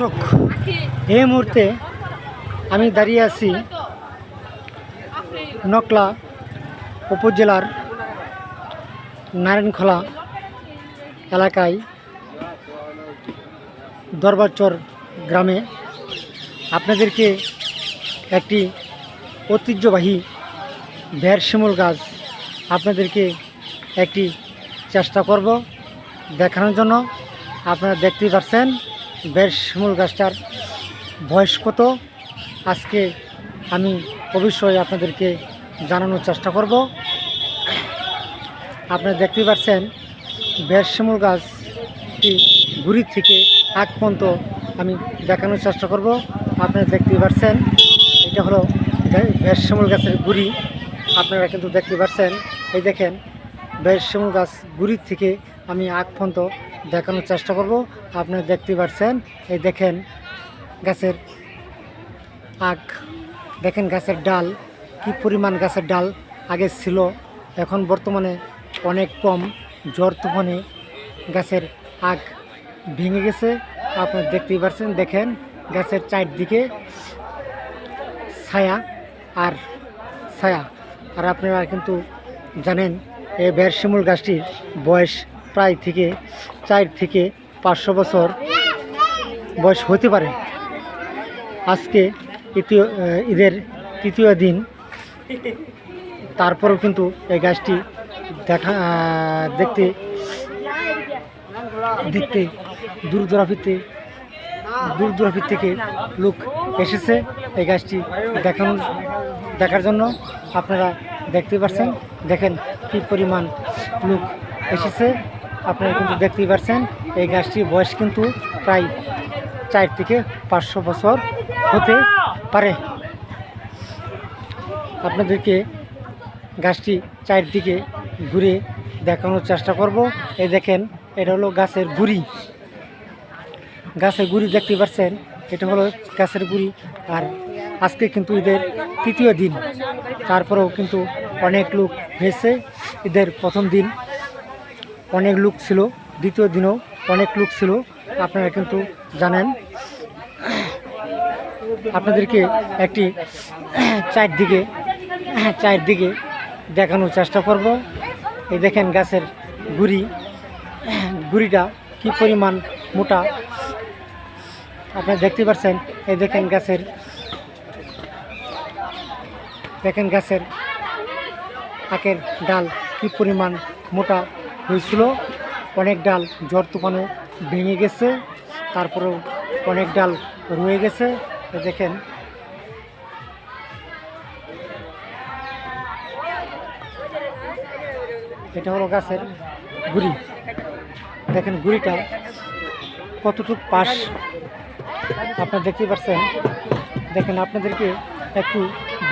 দর্শক, এই মুহূর্তে আমি দাঁড়িয়ে আছি নকলা উপজেলার নারায়ণখোলা এলাকায় দরবারচর গ্রামে। আপনাদেরকে একটি ঐতিহ্যবাহী ভের শিমুল গাছ আপনাদেরকে একটি চেষ্টা করব দেখানোর জন্য। আপনারা দেখতেই পাচ্ছেন বেশ শিমুল গাছটার বয়স কত? আজকে আমি অবশ্যই আপনাদেরকে জানানোর চেষ্টা করব। আপনারা দেখতেই পাচ্ছেন, বেশ শিমুল গাছটি গুড়ি থেকে আগ পর্যন্ত আমি দেখানোর চেষ্টা করব। আপনারা দেখতেই পাচ্ছেন, এটা হলো বেশ শিমুল গাছের গুড়ি। আপনারা কিন্তু দেখতে পাচ্ছেন, এই দেখেন, বেশ শিমুল গাছ গুড়ির থেকে আমি আগ পর্যন্ত দেখানোর চেষ্টা করব। আপনারা দেখতে পাচ্ছেন এই দেখেন গাছের আগ, দেখেন গাছের ডাল, কি পরিমাণ গাছের ডাল আগে ছিল। এখন বর্তমানে অনেক কম জ্বর তুফানে গাছের আগ ভেঙে গেছে। আপনারা দেখতেই পাচ্ছেন দেখেন গাছের চারদিকে ছায়া আর ছায়া। আর আপনারা কিন্তু জানেন, এই বের শিমুল গাছটির বয়স প্রায় থেকে চার থেকে পাঁচশো বছর বয়স হতে পারে। আজকে ঈদের তৃতীয় দিন। তারপরেও কিন্তু এই গাছটি দেখা দেখতে দেখতে দূর দূরাফিতে দূর দূরাফির থেকে লোক এসেছে এই গাছটি দেখানোর, দেখার জন্য। আপনারা দেখতে পাচ্ছেন, দেখেন কি পরিমাণ লোক এসেছে। আপনারা কিন্তু দেখতেই পাচ্ছেন এই গাছটির বয়স কিন্তু প্রায় চার থেকে পাঁচশো বছর হতে পারে। আপনাদেরকে গাছটি চারদিকে ঘুরে দেখানোর চেষ্টা করব। এই দেখেন, এটা হলো গাছের গুড়ি। গাছের গুড়ি দেখতে পাচ্ছেন এটা হলো গাছের গুড়ি। আর আজকে কিন্তু ঈদের তৃতীয় দিন, তারপরেও কিন্তু অনেক লোক হয়েছে ঈদের প্রথম দিন অনেক লোক ছিল, দ্বিতীয় দিনেও অনেক লোক ছিল। আপনারা কিন্তু জানেন। আপনাদেরকে একটি চারদিকে চারদিকে দেখানোর চেষ্টা করব। এই দেখেন গাছের গুড়ি। গুড়িটা কি পরিমাণ মোটা? আপনারা দেখতে পাচ্ছেন, এই দেখেন গাছের দেখেন গাছের আখের ডাল কি পরিমাণ মোটা? হয়েছিল। অনেক ডাল ঝড় তুফানে ভেঙে গেছে, তারপরেও অনেক ডাল রয়ে গেছে। দেখেন। এটা হলো গাছের গুড়ি। দেখেন গুড়িটা কতটুকু পাশ আপনারা দেখতে পাচ্ছেন দেখেন আপনাদেরকে একটু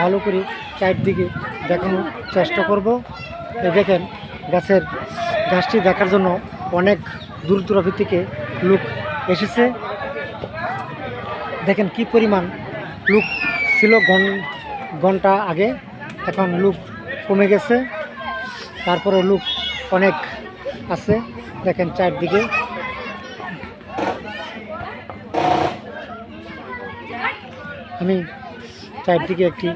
ভালো করে চারদিকে দেখানোর চেষ্টা করব। দেখেন গাছের গাছটি দেখার জন্য অনেক দূর দূরাভি থেকে লোক এসেছে। দেখেন কি পরিমাণ লোক ছিল ঘন ঘণ্টা আগে। এখন লোক কমে গেছে। তারপরে লোক অনেক আছে। দেখেন চারদিকে। আমি চারদিকে একটি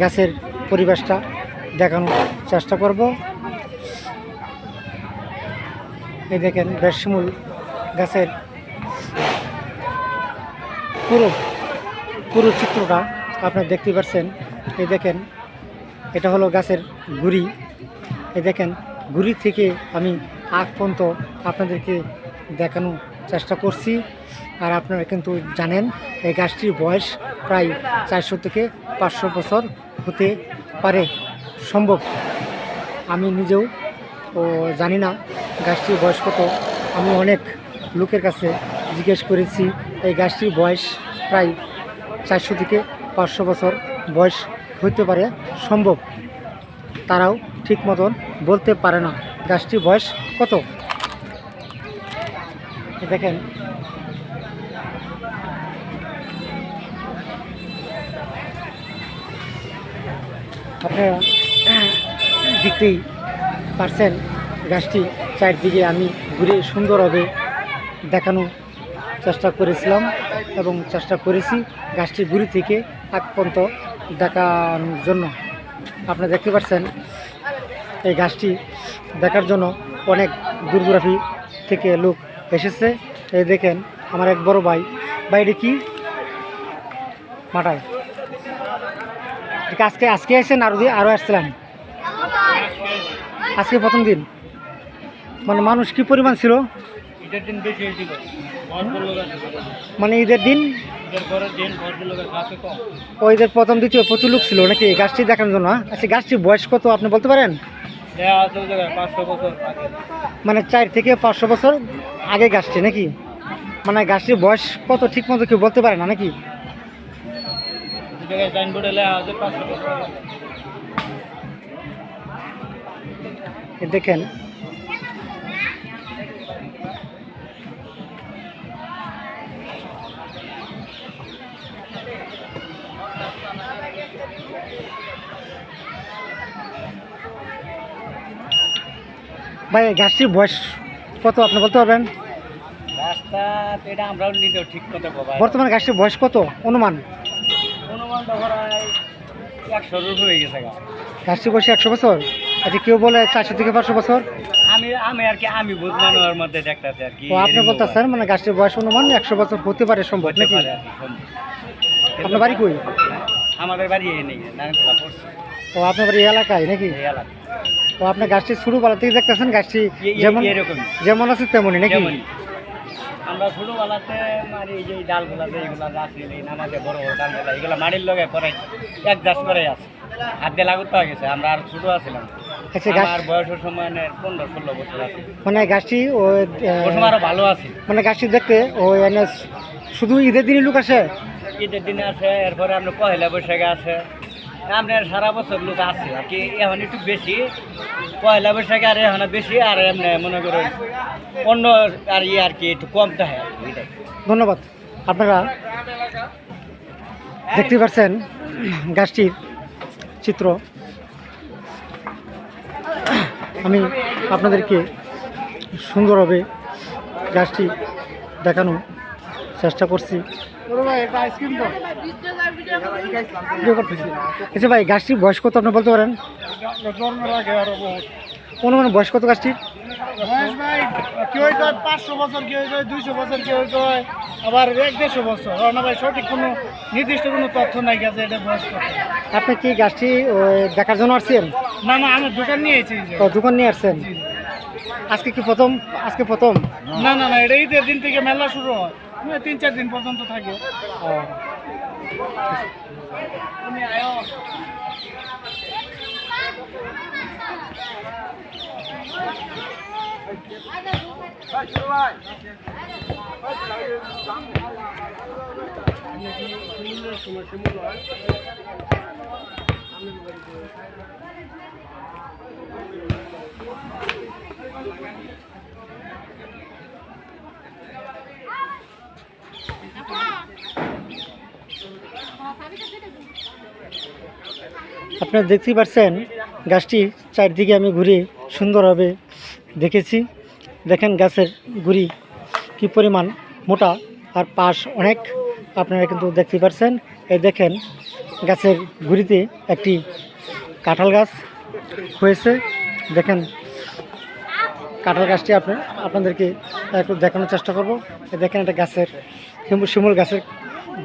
গাছের পরিবেশটা দেখানোর চেষ্টা করব। এই দেখেন বেশমূল গাছের পুরো পুরো চিত্রটা আপনারা দেখতে পাচ্ছেন এই দেখেন, এটা হলো গাছের গুড়ি। এই দেখেন, গুড়ি থেকে আমি আগ পর্যন্ত আপনাদেরকে দেখানোর চেষ্টা করছি। আর আপনারা কিন্তু জানেন, এই গাছটির বয়স প্রায় চারশো থেকে পাঁচশো বছর হতে পারে। সম্ভব। আমি নিজেও জানি না। গাছটির বয়স কত? আমি অনেক লোকের কাছে জিজ্ঞেস করেছি, এই গাছটির বয়স প্রায় চারশো থেকে পাঁচশো বছর বয়স হইতে পারে, সম্ভব? তারাও ঠিক মতন বলতে পারে না। গাছটির বয়স কত? দেখেন। আপনারা দেখতেই পারছেন গাছটি চারদিকে আমি ঘুরে সুন্দরভাবে দেখানো চেষ্টা করেছিলাম এবং চেষ্টা করেছি গাছটি গুড়ি থেকে আগ পর্যন্ত দেখানোর জন্য। আপনারা দেখতে পাচ্ছেন, এই গাছটি দেখার জন্য অনেক দূর দূরাফি থেকে লোক এসেছে। এই দেখেন, আমার এক বড় ভাই। বাইরে কি? মাটায় আজকে আজকে এসেছেন আরও আরও আসছিলাম। আজকে প্রথম দিন। মানে মানুষ কি পরিমাণ ছিল? মানে ঈদের দিন? ও ঈদের প্রথম দ্বিতীয় প্রচুর লোক ছিল নাকি? গাছটি দেখানোর জন্য হ্যাঁ? আচ্ছা গাছটির বয়স কত আপনি বলতে পারেন? মানে চার থেকে পাঁচশো বছর আগে গাছটি নাকি? মানে গাছটির বয়স কত ঠিক মতো কেউ বলতে পারে না নাকি? ওই ভাই গাছটির বয়স কত আপনি বলতে পারবেন? রাস্তা এটা আমরাও নিজেও ঠিক পাবাই বর্তমানে গাছটির বয়স কত? অনুমান। অনুমান তো একশোর হয়ে গেছে গাছটির বয়স একশো বছর? আচ্ছা কেউ বলে চারশো থেকে পাঁচশো বছর? আমি আমি আর কি আমি বুঝলাম ওর মধ্যে দেখতেছি আর কি। আপনি বলতেছেন মানে গাছটির বয়স অনুমান একশো বছর হতে পারে সম্ভব নাকি। আপনার বাড়ি কই? আমাদের বাড়ি নেই ও আপনার বাড়ি এই এলাকায় নাকি? এলাকা ও আপনি গাছটি শুরু বেলা থেকে দেখতেছেন গাছটি যেমন এরকমই যেমন আছে তেমনই নাকি। আমরা ছোটবেলাতে মারি এই যে ডালগুলা এইগুলা এই নামাজে বড় বড় ডালগুলা এগুলা মাটির লগে পরে এক গাছ করে আছে হাত দিয়ে লাগুতে হয়ে গেছে আমরা আর ছোট আছিলাম। আচ্ছা গাছ আমার বয়সের সময় পনেরো ষোলো বছর আছে। মানে গাছটি ওই সময় আরও ভালো আছে। মানে গাছটি দেখতে শুধু ঈদের দিনই লোক আসে? ঈদের দিনে আছে এরপরে আপনার পহেলা বৈশাখে আছে আপনার সারা বছর লোক আছে আর কি, এখন একটু বেশি, পয়লা বৈশাখে আর এখন বেশি, আর এমনি মনে করেন অন্য আর ইয়ে আর কি একটু কম থাকে। ধন্যবাদ আপনারা দেখতে পাচ্ছেন গাছটির চিত্র আমি আপনাদেরকে সুন্দরভাবে গাছটি দেখানো চেষ্টা করছি। আচ্ছা ভাই গাছটির বয়স কত আপনি বলতে পারেন? অনুমান বয়স কত গাছটির? পাঁচশো বছর কেউ কয় দুইশো বছর কেউ কয় আবার এক দেড়শো বছর। না ভাই সঠিক কোনো নির্দিষ্ট কোনো তথ্য নাই গেছে এটা বয়স। আপনি কি গাছটি দেখার জন্য আসছেন? না না আমি দোকান নিয়ে এসেছি। দোকান নিয়ে আসছেন? আজকে কি প্রথম? আজকে প্রথম? না না না এটা ঈদের দিন থেকে মেলা শুরু হয়। তিন চার দিন পর্যন্ত থাকে। ও, আপনারা দেখতেই পাচ্ছেন গাছটি চারদিকে আমি ঘুরে সুন্দরভাবে দেখেছি। দেখেন গাছের গুড়ি কি পরিমাণ মোটা আর পাশ অনেক, আপনারা কিন্তু দেখতে পাচ্ছেন এই দেখেন গাছের গুড়িতে একটি কাঁঠাল গাছ হয়েছে। দেখেন কাঁঠাল গাছটি আপনার আপনাদেরকে একটু দেখানোর চেষ্টা করব। এই দেখেন একটা গাছের শিমুল গাছের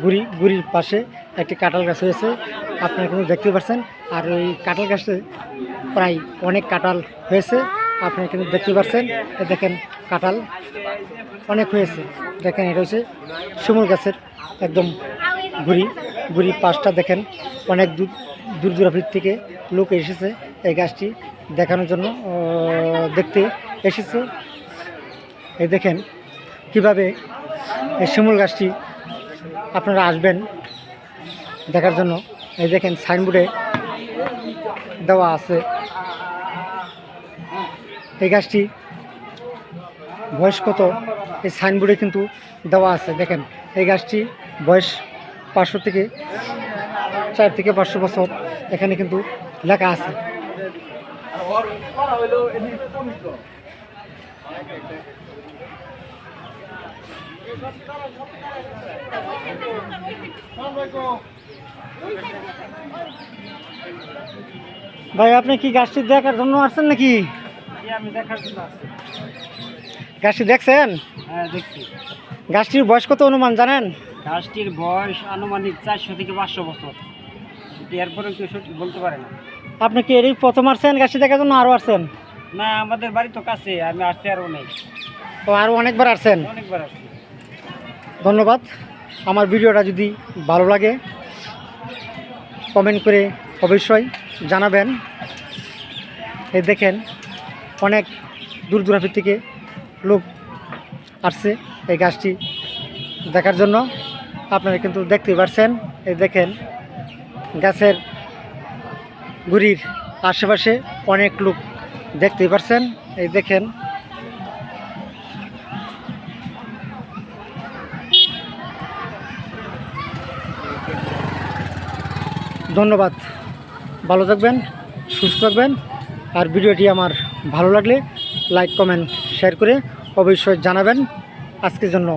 গুড়ি, গুড়ির পাশে একটি কাঁঠাল গাছ হয়েছে। আপনারা কিন্তু দেখতে পাচ্ছেন। আর ওই কাঁঠাল গাছে প্রায় অনেক কাঁঠাল হয়েছে, আপনারা কিন্তু দেখতে পাচ্ছেন। দেখেন কাঁঠাল অনেক হয়েছে। দেখেন, এটা হচ্ছে শিমুল গাছের একদম গুড়ি। গুড়ির পাশটা দেখেন, অনেক দূর দূর দূরাভির থেকে লোক এসেছে এই গাছটি দেখানোর জন্য দেখতে এসেছে। এই দেখেন কীভাবে এই শিমুল গাছটি আপনারা আসবেন দেখার জন্য। এই দেখেন সাইনবোর্ডে দেওয়া আছে। এই গাছটি বয়স কত? এই সাইনবোর্ডে কিন্তু দেওয়া আছে। দেখেন, এই গাছটি বয়স পাঁচশো থেকে চার থেকে পাঁচশো বছর। এখানে কিন্তু লেখা আছে। ভাই আপনি কি গাছটি দেখার জন্য আসছেন নাকি? আমি দেখার জন্য আসছি। গাছটি দেখছেন? হ্যাঁ দেখছি। গাছটির বয়স কত অনুমান জানেন? গাছটির বয়স আনুমানিক চারশো থেকে পাঁচশো বছর। এরপরে কেউ সঠিক বলতে পারে না। আপনি কি এরই প্রথম আসছেন গাছটি দেখার জন্য আরও আসছেন? না আমাদের বাড়ি তো কাছে আমি আসছি আরও অনেক তো আরও অনেকবার আসছেন। অনেকবার আসছি। ধন্যবাদ। আমার ভিডিওটা যদি ভালো লাগে কমেন্ট করে অবশ্যই জানাবেন। এই দেখেন অনেক দূর দূরান্ত থেকে লোক আসছে এই গাছটি দেখার জন্য। আপনারা কিন্তু দেখতে পারছেন, এই দেখেন গাছের গুড়ির আশেপাশে অনেক লোক দেখতে পারছেন। এই দেখেন ধন্যবাদ। ভালো থাকবেন, সুস্থ থাকবেন। আর ভিডিওটি আমার ভালো লাগলে লাইক, কমেন্ট, শেয়ার করে অবশ্যই জানাবেন। আজকের জন্য